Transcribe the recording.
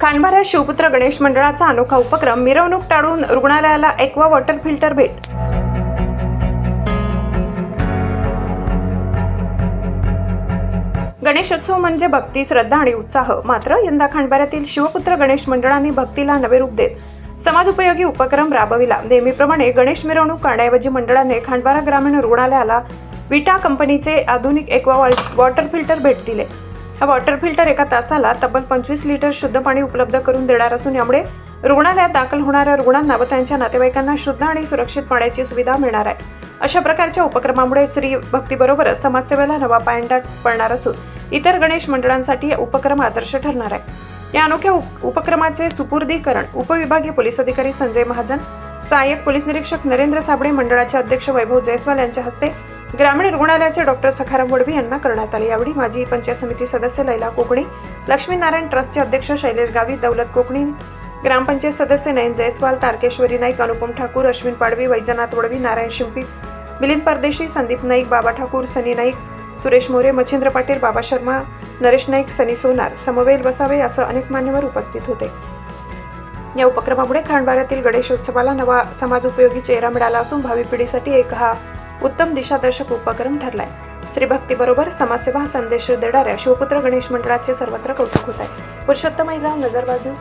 खांडबारा शिवपुत्र गणेश मंडळाचा अनोखा उपक्रम मिरवणूक टाळून रुग्णालयाला एक्वा वॉटर फिल्टर भेट. गणेशोत्सव म्हणजे भक्ती श्रद्धा आणि उत्साह. मात्र यंदा खांडबाऱ्यातील शिवपुत्र गणेश मंडळाने भक्तीला नवे रूप देत समाजोपयोगी उपक्रम राबविला. नेहमीप्रमाणे गणेश मिरवणूक काढण्याऐवजी मंडळाने खांडबारा ग्रामीण रुग्णालयाला विटा कंपनीचे आधुनिक एक्वा वॉटर फिल्टर भेट दिले. हा वॉटर फिल्टर एका तासाला तब्बल पंचवीस लिटर शुद्ध पाणी उपलब्ध करून देणार असून यामुळे रुग्णालयात दाखल होणाऱ्या रुग्णांना व त्यांच्या नातेवाईकांना शुद्ध आणि सुरक्षित पाण्याची सुविधा मिळणार आहे. अशा प्रकारच्या उपक्रमामुळे स्त्री भक्तीबरोबरच समाजसेवेला नवा पायंडा पडणार असून इतर गणेश मंडळांसाठी उपक्रम आदर्श ठरणार आहे. या अनोख्या उप- उपक्रमाचे सुपूर्दीकरण उपविभागीय पोलीस अधिकारी संजय महाजन सहाय्यक पोलीस निरीक्षक नरेंद्र साबळे मंडळाचे अध्यक्ष वैभव जयस्वाल यांच्या हस्ते ग्रामीण रुग्णालयाचे डॉक्टर सखाराम वडवी यांना करण्यात आले. यावेळी माजी पंचायत समिती सदस्य लैला कोकणी लक्ष्मीनारायण ट्रस्टचे अध्यक्ष शैलेश गावी दौलत कोकणी ग्रामपंचायत सदस्य नयन जयस्वाल तारकेश्वरी नाईक अनुपम ठाकूर अश्विन पाडवी वैजनाथ वडवी नारायण शिंपी मिलिंद परदेशी संदीप नाईक बाबा ठाकूर सनी नाईक सुरेश मोरे मच्छिंद्र पाटील बाबा शर्मा नरेश नाईक सनी सोनार समवेल बसावे असं अनेक मान्यवर उपस्थित होते. या उपक्रमामुळे खांडबाऱ्यातील गणेशोत्सवाला नवा समाज उपयोगी चेहरा मिळाला असून भावी पिढीसाठी एक हा उत्तम दिशादर्शक उपक्रम ठरलाय. श्रीभक्तीबरोबर समाजसेवा हा संदेश देणाऱ्या शिवपुत्र गणेश मंडळाचे सर्वत्र कौतुक होत आहे. पुरुषोत्तम महिला नजरबाज न्यूज